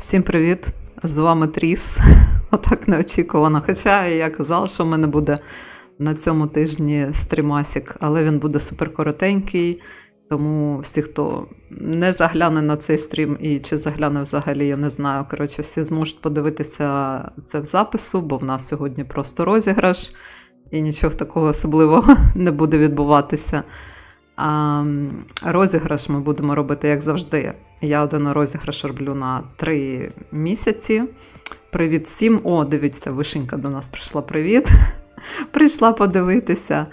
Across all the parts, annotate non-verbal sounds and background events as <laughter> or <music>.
Всім привіт! З вами Тріс. <laughs> Отак неочікувано. Хоча я казала, що в мене буде на цьому тижні стрімасік, але він буде супер коротенький. Тому всі, хто не загляне на цей стрім і чи загляне взагалі, я не знаю. Коротше, всі зможуть подивитися це в запису, бо в нас сьогодні просто розіграш, і нічого такого особливого <laughs> не буде відбуватися. А, розіграш ми будемо робити, як завжди. Я один розіграш роблю на три місяці. Привіт всім! О, дивіться, вишенька до нас прийшла. Привіт! <laughs> Прийшла подивитися,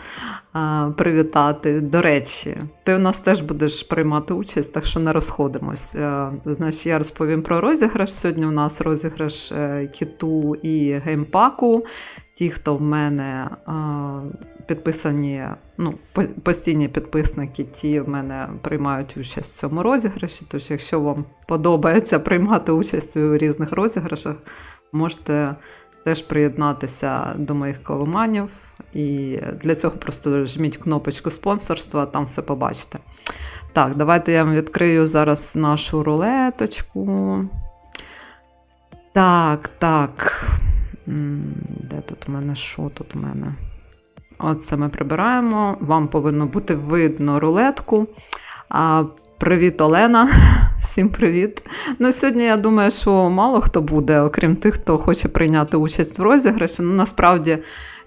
привітати. До речі, ти у нас теж будеш приймати участь, так що не розходимось. Е, Значить, я розповім про розіграш. Сьогодні у нас розіграш е, кіту і геймпаку. Ті, хто в мене підписані, ну, постійні підписники, ті в мене приймають участь в цьому розіграші. Тож, якщо вам подобається приймати участь у різних розіграшах, можете теж приєднатися до моїх кавоманів. І для цього просто жміть кнопочку спонсорства, там все побачите. Так, давайте я вам відкрию зараз нашу рулеточку. Так, так. Де тут у мене? Що тут у мене? Оце ми прибираємо. Вам повинно бути видно рулетку. А, привіт, Олена. <laughs> Всім привіт. Ну, сьогодні я думаю, що мало хто буде, окрім тих, хто хоче прийняти участь в розіграші. Ну, насправді,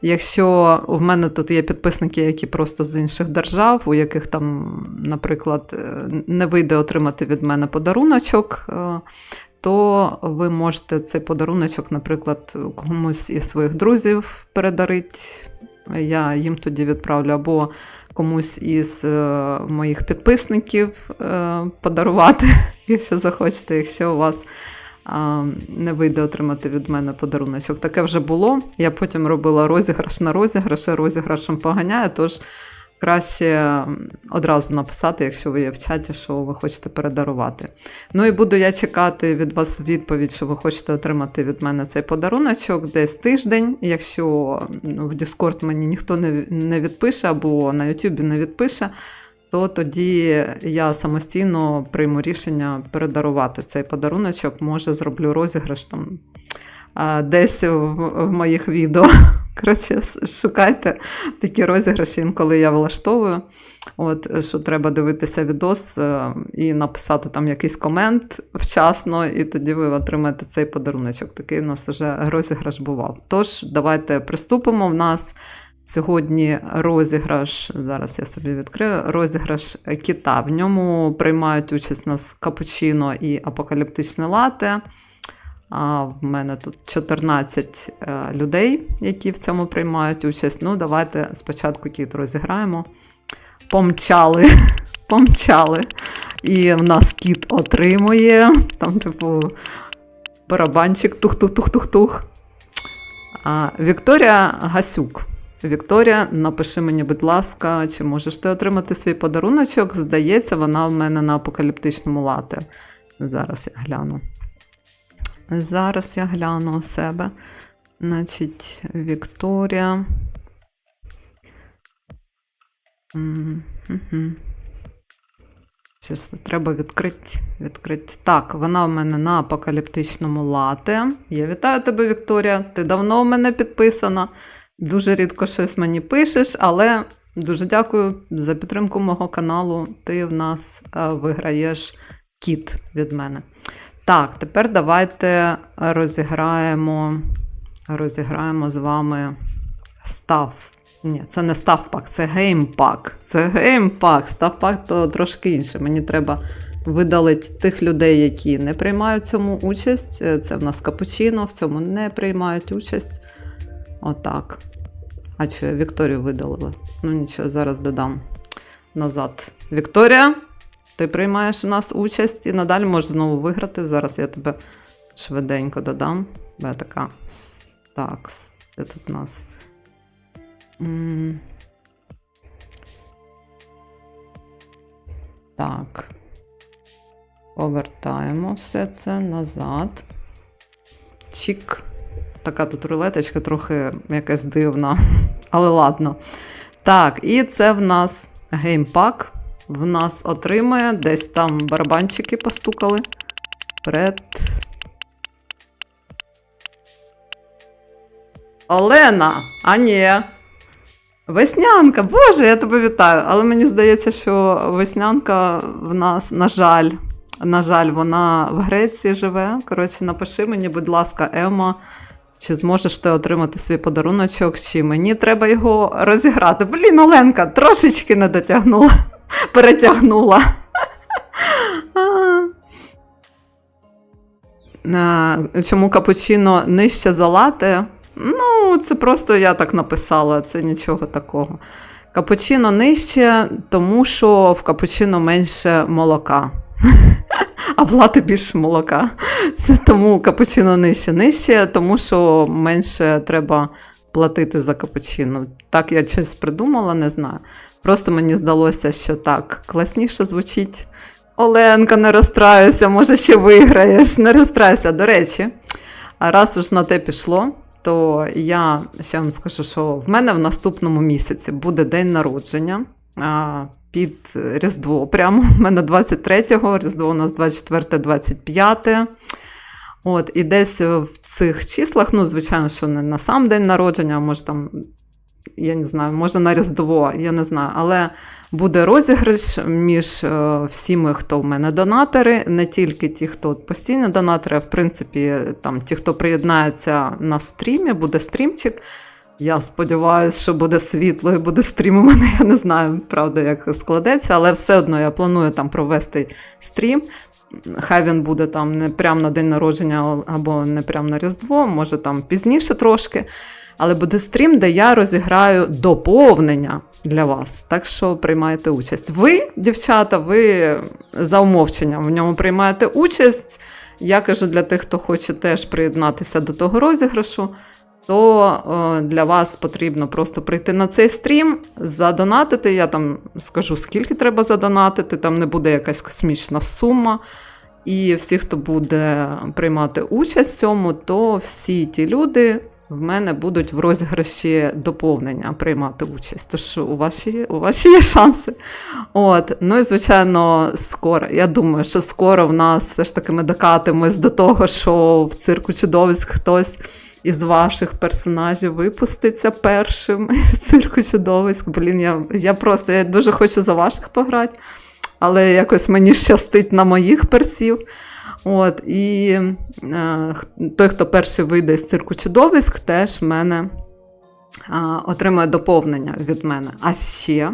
якщо в мене тут є підписники, які просто з інших держав, у яких там, наприклад, е, не вийде отримати від мене подаруночок. е, то ви можете цей подаруночок, наприклад, комусь із своїх друзів передарити. Я їм тоді відправлю або комусь із е, моїх підписників е, подарувати, <laughs> якщо захочете, якщо у вас не вийде отримати від мене подаруночок. Таке вже було. Я потім робила розіграш на розіграш, розіграшем поганяє, тож краще одразу написати, якщо ви є в чаті, що ви хочете передарувати. Ну і буду я чекати від вас відповідь, що ви хочете отримати від мене цей подаруночок десь тиждень. Якщо в Discord мені ніхто не, відпише або на YouTube не відпише, то тоді я самостійно прийму рішення передарувати цей подаруночок. Може, зроблю розіграш там десь в моїх відео. Коротше, шукайте такі розіграші, інколи я влаштовую. От, що треба дивитися відос е, і написати там якийсь комент вчасно, і тоді ви отримаєте цей подаруночок. Такий у нас вже розіграш бував. Тож, давайте приступимо. В нас сьогодні розіграш. Зараз я собі відкрию розіграш кіта. В ньому приймають участь у нас капучино і апокаліптичне лате. А в мене тут 14 е, людей, які в цьому приймають участь. Ну, давайте спочатку кіт розіграємо. Помчали. <laughs> Помчали. І в нас кіт отримує. Там, типу, барабанчик тух-тух-тух-тух-тух. Вікторія Гасюк. Вікторія, напиши мені, будь ласка, чи можеш ти отримати свій подаруночок? Здається, вона в мене на апокаліптичному лате. Зараз я гляну. Зараз я гляну у себе. Значить, Вікторія. М, мгм. Щось треба відкрити. відкрити. Так, вона в мене на апокаліптичному лате. Я вітаю тебе, Вікторія. Ти давно в мене підписана. Дуже рідко щось мені пишеш, але дуже дякую за підтримку мого каналу. Ти в нас е, виграєш кіт від мене. Так, тепер давайте розіграємо, розіграємо з вами став. Ні, це не ставпак, це геймпак. Це геймпак. Ставпак то трошки інше. Мені треба видалити тих людей, які не приймають цьому участь. Це в нас капучино, в цьому не приймають участь. Отак. А я Вікторію видалила? Ну нічого, зараз додам назад. Вікторія, ти приймаєш у нас участь і надалі можеш знову виграти. Зараз я тебе швиденько додам. Бо така. Так, де тут у нас? Так. Повертаємо все це назад. Чік. Така тут рулеточка трохи якась дивна. <laughs> Але ладно. Так, і це в нас геймпак в нас отримає, десь там барабанчики постукали. Пред. Олена! А ні! Веснянка! Боже, я тебе вітаю! Але мені здається, що веснянка в нас, на жаль, на жаль, вона в Греції живе. Коротше, напиши мені, будь ласка, Ема, чи зможеш ти отримати свій подаруночок, чи мені треба його розіграти. Блін, Оленка, трошечки не дотягнула перетягнула. Чому капучино нижче за лате? Ну, це просто я так написала, це нічого такого. Капучино нижче, тому що в капучино менше молока. А в лати більше молока. Це тому капучино нижче. Нижче, тому що менше треба платити за капучино. Так я щось придумала, не знаю. Просто мені здалося, що так класніше звучить. Оленка, не розстраюся, може ще виграєш, не розстраюся. До речі, а раз уж на те пішло, то я ще вам скажу, що в мене в наступному місяці буде день народження під Різдво. Прямо в мене 23-го, Різдво у нас 24-25. От, і десь в цих числах, ну, звичайно, що не на сам день народження, а може там, я не знаю, може на Різдво, я не знаю, але буде розіграш між е, всіми, хто в мене донатори, не тільки ті, хто постійні донатори, а в принципі, там ті, хто приєднається на стрімі, буде стрімчик. Я сподіваюся, що буде світло і буде стрім у мене. <laughs> Я не знаю, правда, як складеться, але все одно я планую там провести стрім. Хай він буде там не прямо на день народження або не прямо на Різдво, може там пізніше трошки. Але буде стрім, де я розіграю доповнення для вас. Так що приймаєте участь. Ви, дівчата, ви за умовченням в ньому приймаєте участь. Я кажу для тих, хто хоче теж приєднатися до того розіграшу, то е, для вас потрібно просто прийти на цей стрім, задонатити. Я там скажу, скільки треба задонатити, там не буде якась космічна сума. І всі, хто буде приймати участь в цьому, то всі ті люди в мене будуть в розіграші доповнення приймати участь. Тож у вас є, у вас є шанси. От. Ну і звичайно, скоро. Я думаю, що скоро в нас все ж таки ми докатимось до того, що в цирку чудовиськ хтось. Із ваших персонажів випуститься першим <laughs> в цирку чудовиськ. Блін, я я просто я дуже хочу за ваших пограти, але якось мені щастить на моїх персів. От, І е, той, хто перший вийде з цирку чудовиськ, теж мене е, отримує доповнення від мене. А ще,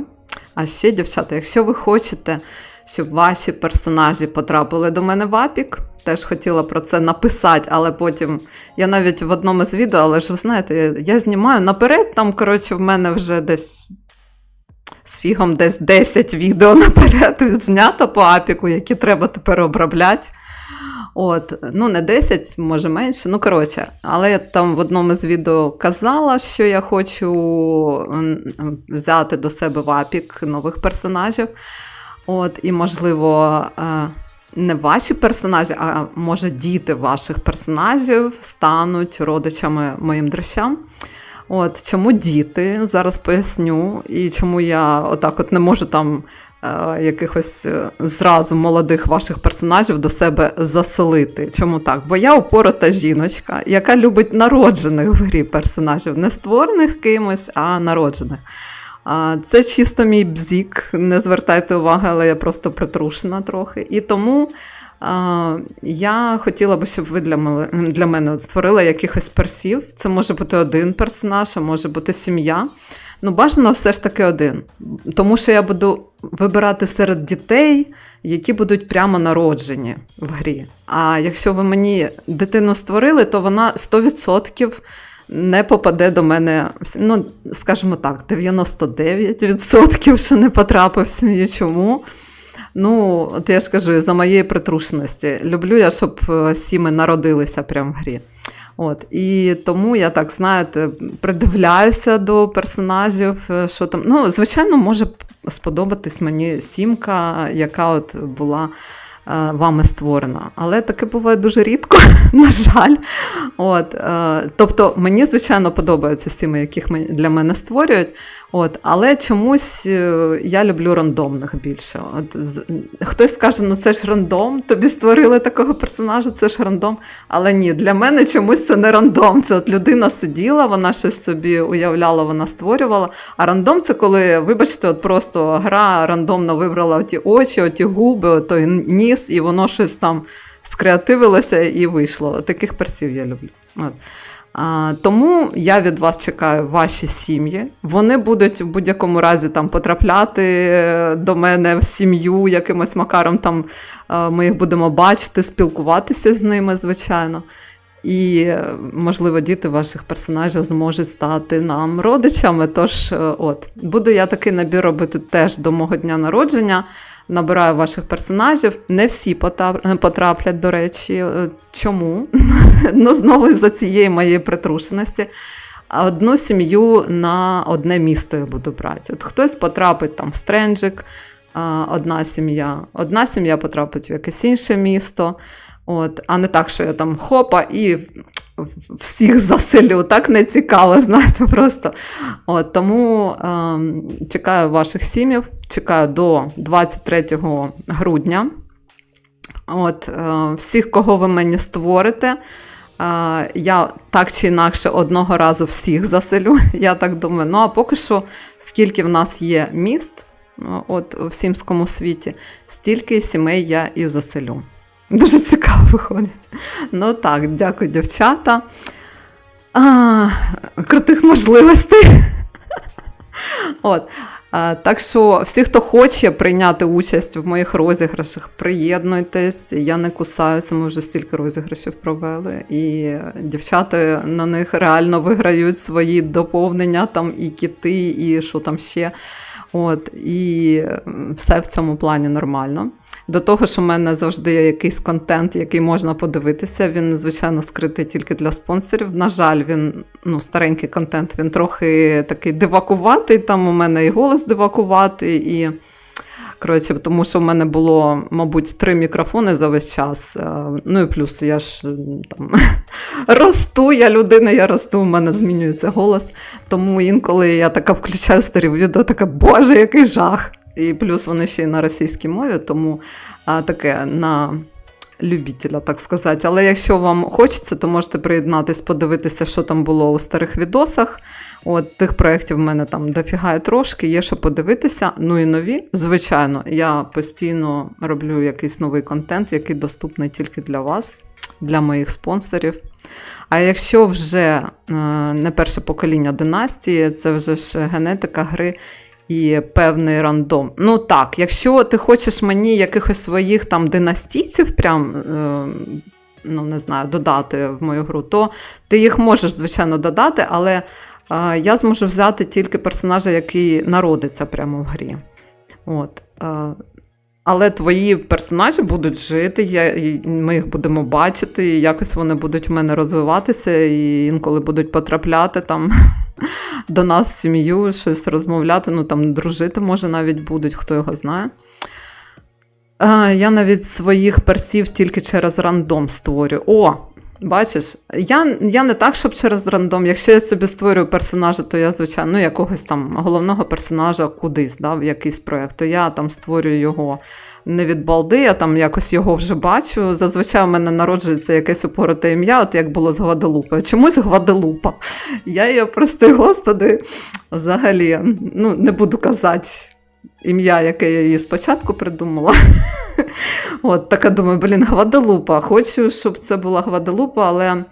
а ще, дівчата, якщо ви хочете, щоб ваші персонажі потрапили до мене в апік, теж хотіла про це написати, але потім я навіть в одному з відео, але ж ви знаєте, я знімаю наперед, там, коротше, в мене вже десь. З фігом десь 10 відео наперед відзнято по апіку, які треба тепер обробляти. От, ну не 10, може менше. Ну, коротше, але я там в одному з відео казала, що я хочу взяти до себе в апік нових персонажів. От, І, можливо, е, не ваші персонажі, а може діти ваших персонажів стануть родичами моїм дрищам. От, Чому діти? Зараз поясню, і чому я отак от не можу там якихось е, зразу молодих ваших персонажів до себе заселити. Чому так? Бо я упорота жіночка, яка любить народжених в грі персонажів, не створених кимось, а народжених. Це чисто мій бзік, не звертайте уваги, але я просто притрушена трохи. І тому я хотіла би, щоб ви для для мене створили якихось персів. Це може бути один персонаж, а може бути сім'я. Ну, бажано все ж таки один. Тому що я буду вибирати серед дітей, які будуть прямо народжені в грі. А якщо ви мені дитину створили, то вона 100% не попаде до мене. Ну, скажімо так, 99% що не потрапив в. Чому? Ну, от я ж кажу, за моєї притрушеності. Люблю я, щоб е, сіми народилися прямо в грі. От, І тому я так, знаєте, придивляюся до персонажів, е, що там. Ну, звичайно, може сподобатись мені сімка, яка от була вами створена. Але таке буває дуже рідко, <laughs> на жаль. От, е, тобто мені, звичайно, подобаються сіми, яких для мене створюють. От, але чомусь е, я люблю рандомних більше. От, хтось скаже, ну це ж рандом, тобі створили такого персонажа, це ж рандом. Але ні, для мене чомусь це не рандом. Це от людина сиділа, вона щось собі уявляла, вона створювала. А рандом це коли, вибачте, от просто гра рандомно вибрала ті очі, оті губи, той ніс, і воно щось там скреативилося і вийшло. Таких персів я люблю. От. А, тому я від вас чекаю ваші сім'ї. Вони будуть в будь-якому разі там потрапляти е, до мене в сім'ю якимось макаром. Там е, ми їх будемо бачити, спілкуватися з ними, звичайно. І, е, можливо, діти ваших персонажів зможуть стати нам родичами. Тож, от, буду я такий набір робити теж до мого дня народження. Набираю ваших персонажів. Не всі потраплять, до речі. Е, Чому? <laughs> ну, знову за цієї моєї притрушеності. Одну сім'ю на одне місто я буду брати. От хтось потрапить там в Стренджик, одна сім'я, одна сім'я потрапить в якесь інше місто. От, а не так, що я там хопа і всіх заселю. Так не цікаво, <laughs> знаєте, просто. От, тому ем, чекаю ваших сім'їв, чекаю до 23 грудня. От, е, всіх, кого ви мені створите. е, Я так чи інакше одного разу всіх заселю, <laughs> я так думаю. Ну а поки що, скільки в нас є міст е, от, в сімському світі, стільки сімей я і заселю. Дуже цікаво виходить. Ну так, дякую, дівчата. А, крутих можливостей. От. Так що всі, хто хоче прийняти участь в моїх розіграшах, приєднуйтесь. Я не кусаюся, ми вже стільки розіграшів провели. І дівчата на них реально виграють свої доповнення, там і кіти, і що там ще. От, і все в цьому плані нормально. До того, що в мене завжди є якийсь контент, який можна подивитися. Він, звичайно, скритий тільки для спонсорів. На жаль, він ну, старенький контент, він трохи такий дивакуватий. Там у мене і голос дивакуватий, і коротше, тому що в мене було, мабуть, три мікрофони за весь час. Е, Ну і плюс я ж там <laughs> росту, я людина, я росту, у мене змінюється голос. Тому інколи я така включаю старі відео, така, боже, який жах. І плюс вони ще й на російській мові, тому а, таке на любителя, так сказати. Але якщо вам хочеться, то можете приєднатись, подивитися, що там було у старих відосах. От тих проєктів в мене там дофіга і трошки, є що подивитися. Ну і нові. Звичайно, я постійно роблю якийсь новий контент, який доступний тільки для вас, для моїх спонсорів. А якщо вже е, не перше покоління династії, це вже ж генетика гри і певний рандом. Ну так, якщо ти хочеш мені якихось своїх там династійців, прям. Е, Ну, не знаю, додати в мою гру, то ти їх можеш, звичайно, додати, але е, я зможу взяти тільки персонажа, який народиться прямо в грі. От. Е, але твої персонажі будуть жити, я, і ми їх будемо бачити, і якось вони будуть в мене розвиватися, і інколи будуть потрапляти там <laughs> до нас в сім'ю, щось розмовляти, ну там дружити, може, навіть будуть, хто його знає. Я навіть своїх персів тільки через рандом створюю. О, бачиш, я, я не так, щоб через рандом. Якщо я собі створюю персонажа, то я, звичайно, ну, якогось там головного персонажа кудись, да, в якийсь проєкт, то я там створюю його не від балди, я там якось його вже бачу. Зазвичай у мене народжується якесь упороте ім'я, от як було з Гваделупа. Чомусь Гваделупа. Я її, прости, господи, взагалі, ну, не буду казати ім'я, яке я її спочатку придумала. <laughs> От, така думаю, блін, Гваделупа. Хочу, щоб це була Гваделупа, але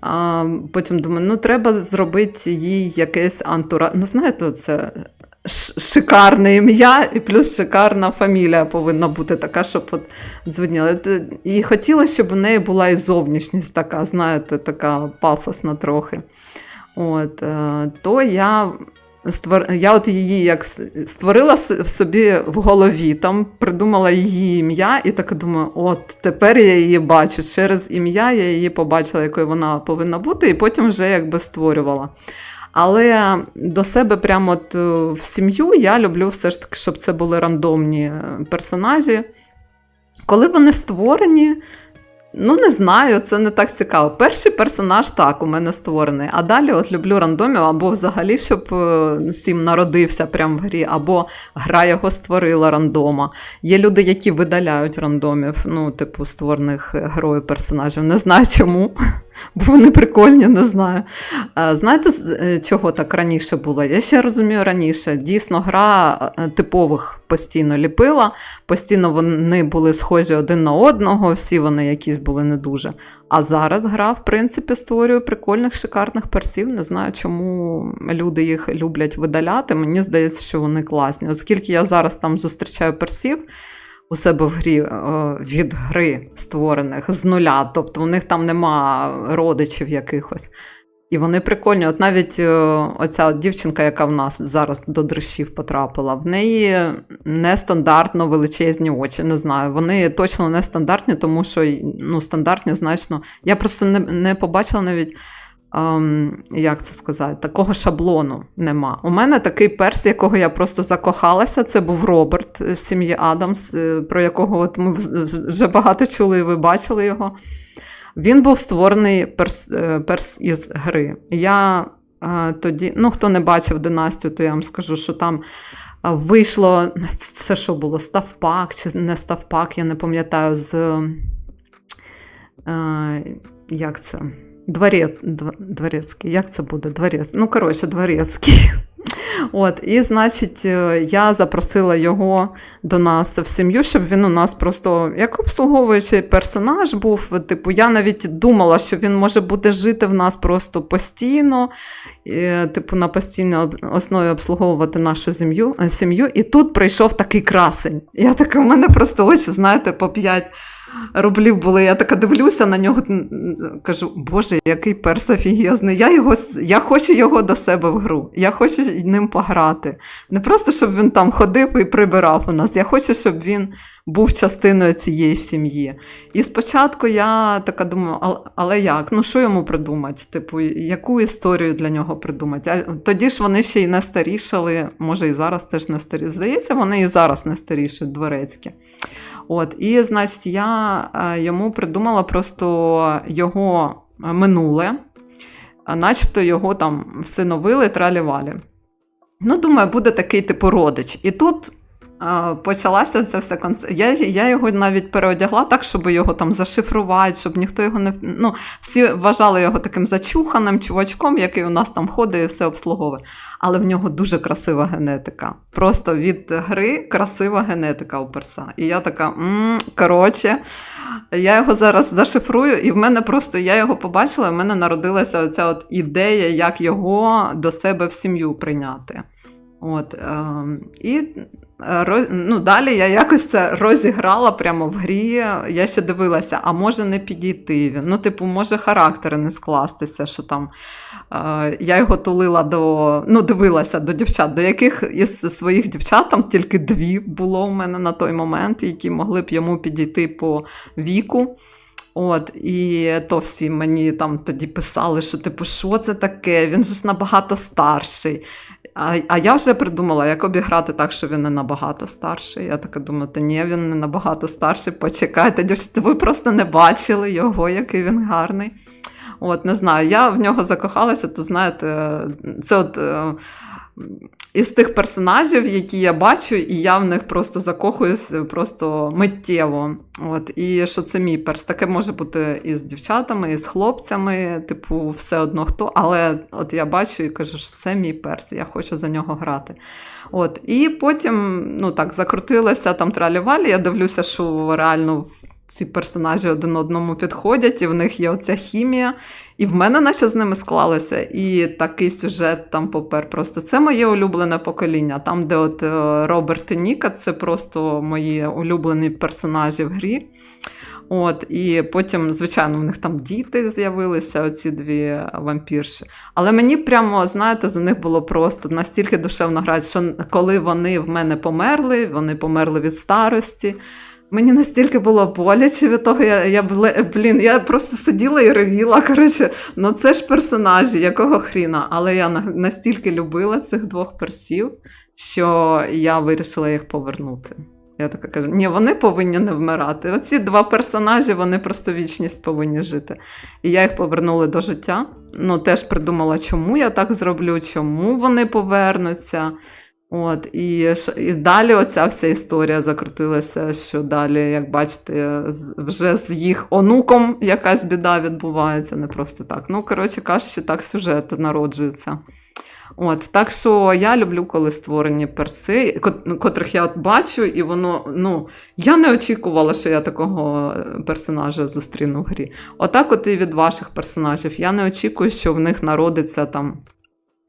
а, потім думаю, ну треба зробити їй якесь антура. Ну, знаєте, це шикарне ім'я і плюс шикарна фамілія повинна бути така, щоб от дзвоніла. І хотілося, щоб у неї була і зовнішність така, знаєте, така пафосна трохи. От, е, то я я от її як створила в собі в голові, там придумала її ім'я, і так думаю, от тепер я її бачу. Через ім'я я її побачила, якою вона повинна бути, і потім вже якби створювала. Але до себе прямо от е, в сім'ю я люблю все ж таки, щоб це були рандомні е, персонажі. Коли вони створені, ну не знаю, це не так цікаво. Перший персонаж так у мене створений. А далі от люблю рандомів, або взагалі, щоб е, Сім народився прямо в грі, або гра його створила рандома. Є люди, які видаляють рандомів, ну, типу, створених героїв персонажів. Не знаю чому, <laughs> бо вони прикольні, не знаю. Знаєте, е, чого так раніше було? Я ще розумію раніше. Дійсно, гра е, типових постійно ліпила, постійно вони були схожі один на одного, всі вони якісь були не дуже. А зараз гра, в принципі, створює прикольних, шикарних персів. Не знаю, чому люди їх люблять видаляти. Мені здається, що вони класні. Оскільки я зараз там зустрічаю персів у себе в грі е, від гри створених з нуля, тобто у них там нема родичів якихось. І вони прикольні. От навіть е, оця дівчинка, яка в нас зараз до дрищів потрапила, в неї нестандартно величезні очі. Не знаю. Вони точно нестандартні, тому що ну, стандартні значно. Я просто не, не побачила навіть. Як це сказати, такого шаблону нема. У мене такий перс, якого я просто закохалася. Це був Роберт з сім'ї Адамс, е, про якого от ми вже багато чули, і ви бачили його. Він був створений перс, е, перс із гри. Я е, тоді, ну хто не бачив династію, то я вам скажу, що там вийшло. Це що було? Ставпак чи не ставпак, я не пам'ятаю, з. Як це? Дворець, дворецький, як це буде? Дворець. Ну, коротше, дворецький. <laughs> От, і, значить, е, я запросила його до нас в сім'ю, щоб він у нас просто як обслуговуючий персонаж був. Типу, я навіть думала, що він може буде жити в нас просто постійно, і, типу, на постійній основі обслуговувати нашу сім'ю. І тут прийшов такий красень. Я така, у мене просто очі, знаєте, по 5 рублів були. Я така дивлюся на нього, кажу, Боже, який перс офігезний. Я, його, я хочу його до себе в гру. Я хочу ним пограти. Не просто, щоб він там ходив і прибирав у нас. Я хочу, щоб він був частиною цієї сім'ї. І спочатку я така думаю, але як? Ну що йому придумати? Типу, яку історію для нього придумати? А тоді ж вони ще й не старішали, може, і зараз теж не старі. Здається, вони і зараз не старішають дворецькі. От, і, значить, я е, йому придумала просто його минуле, начебто його там всиновили тралівалі. Ну, думаю, буде такий типу родич. І тут почалася ця вся конце. Я, я його навіть переодягла так, щоб його там зашифрувати, щоб ніхто його не. Ну, всі вважали його таким зачуханим чувачком, який у нас там ходить і все обслуговує. Але в нього дуже красива генетика. Просто від гри красива генетика у перса. І я така, м коротше, я його зараз зашифрую, і в мене просто я його побачила, і в мене народилася оця от ідея, як його до себе в сім'ю прийняти. От, ем, і е, ну, далі я якось це розіграла прямо в грі. Я ще дивилася, а може не підійти він. Ну, типу, може характери не скластися, що там е, я його тулила до, ну, дивилася до дівчат, до яких із своїх дівчат там тільки дві було у мене на той момент, які могли б йому підійти по віку. От, і то всі мені там тоді писали, що типу, що це таке? Він ж набагато старший. А, а я вже придумала, як обіграти так, що він не набагато старший. Я така думаю, та ні, він не набагато старший. Почекайте, дівчата, ви просто не бачили його, який він гарний. От, не знаю, я в нього закохалася, то знаєте, це от. Е, Із тих персонажів, які я бачу, і я в них просто закохуюсь просто миттєво. От, і що це мій перс. Таке може бути і з дівчатами, і з хлопцями, типу, все одно хто. Але от я бачу і кажу, що це мій перс, я хочу за нього грати. От, і потім, ну так, закрутилося там тралівалі. Я дивлюся, що реально ці персонажі один одному підходять, і в них є оця хімія. І в мене наче з ними склалося, і такий сюжет там попер. Просто це моє улюблене покоління. Там, де от е, Роберт і Ніка, це просто мої улюблені персонажі в грі. От, і потім, звичайно, в них там діти з'явилися, оці дві вампірші. Але мені прямо, знаєте, за них було просто настільки душевно грати, що коли вони в мене померли, вони померли від старості. Мені настільки було боляче від того, я, я блін, я просто сиділа і ревіла. Коротше, ну це ж персонажі, якого хріна. Але я настільки любила цих двох персів, що я вирішила їх повернути. Я така кажу: ні, вони повинні не вмирати. Оці два персонажі, вони просто вічність повинні жити. І я їх повернула до життя. Ну, теж придумала, чому я так зроблю, чому вони повернуться. От, і, і далі оця вся історія закрутилася, що далі, як бачите, вже з їх онуком якась біда відбувається, не просто так. Ну, коротше кажучи, так сюжет народжується. От, так що я люблю, коли створені перси, котрих я бачу, і воно, ну, я не очікувала, що я такого е, персонажа зустріну в грі. Отак, от і від ваших персонажів. Я не очікую, що в них народиться там.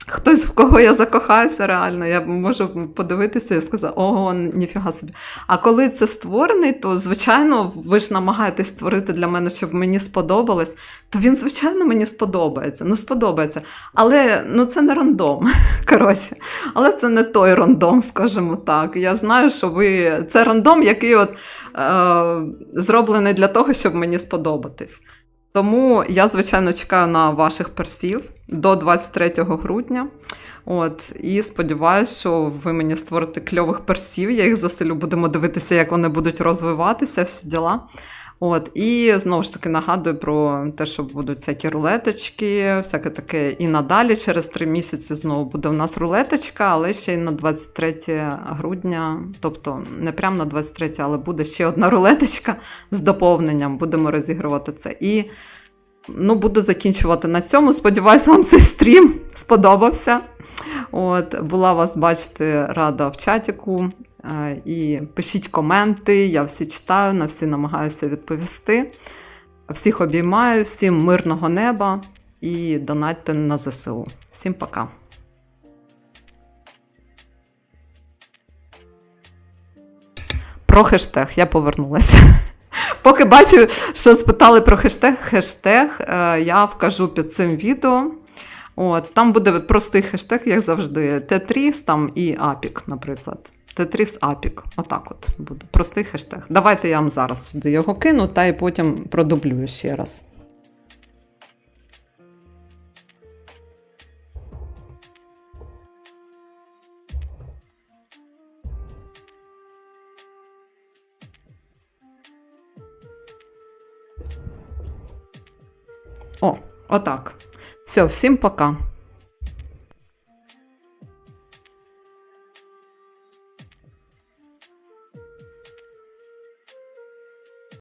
Хтось, в кого я закохаюся, реально, я можу подивитися і сказати, ого, ніфіга собі. А коли це створений, то звичайно, ви ж намагаєтесь створити для мене, щоб мені сподобалось, то він, звичайно, мені сподобається. Ну, сподобається. Але ну, це не рандом. <laughs> Коротше, але це не той рандом, скажімо так. Я знаю, що ви. Це рандом, який от, е, зроблений для того, щоб мені сподобатись. Тому я, звичайно, чекаю на ваших персів до 23 грудня. От, і сподіваюся, що ви мені створите кльових персів. Я їх заселю, будемо дивитися, як вони будуть розвиватися, всі діла. От, і знову ж таки нагадую про те, що будуть всякі рулеточки, всяке таке. І надалі, через три місяці, знову буде у нас рулеточка, але ще й на 23 грудня, тобто не прямо на 23, але буде ще одна рулеточка з доповненням. Будемо розігрувати це. І ну, буду закінчувати на цьому. Сподіваюсь, вам цей стрім сподобався. От, була вас бачити рада в чатіку. Е, І пишіть коменти, я всі читаю, на всі намагаюся відповісти. Всіх обіймаю, всім мирного неба і донатьте на ЗСУ. Всім пока. Про хештег я повернулася. <laughs> Поки бачу, що спитали про хештег, хештег е, я вкажу під цим відео. От, там буде простий хештег, як завжди, Тетріс там і Апік, наприклад. Тетріс Апік. Отак от буде. Простий хештег. Давайте я вам зараз сюди його кину, та і потім продублюю ще раз. О, отак. Все, всім пока.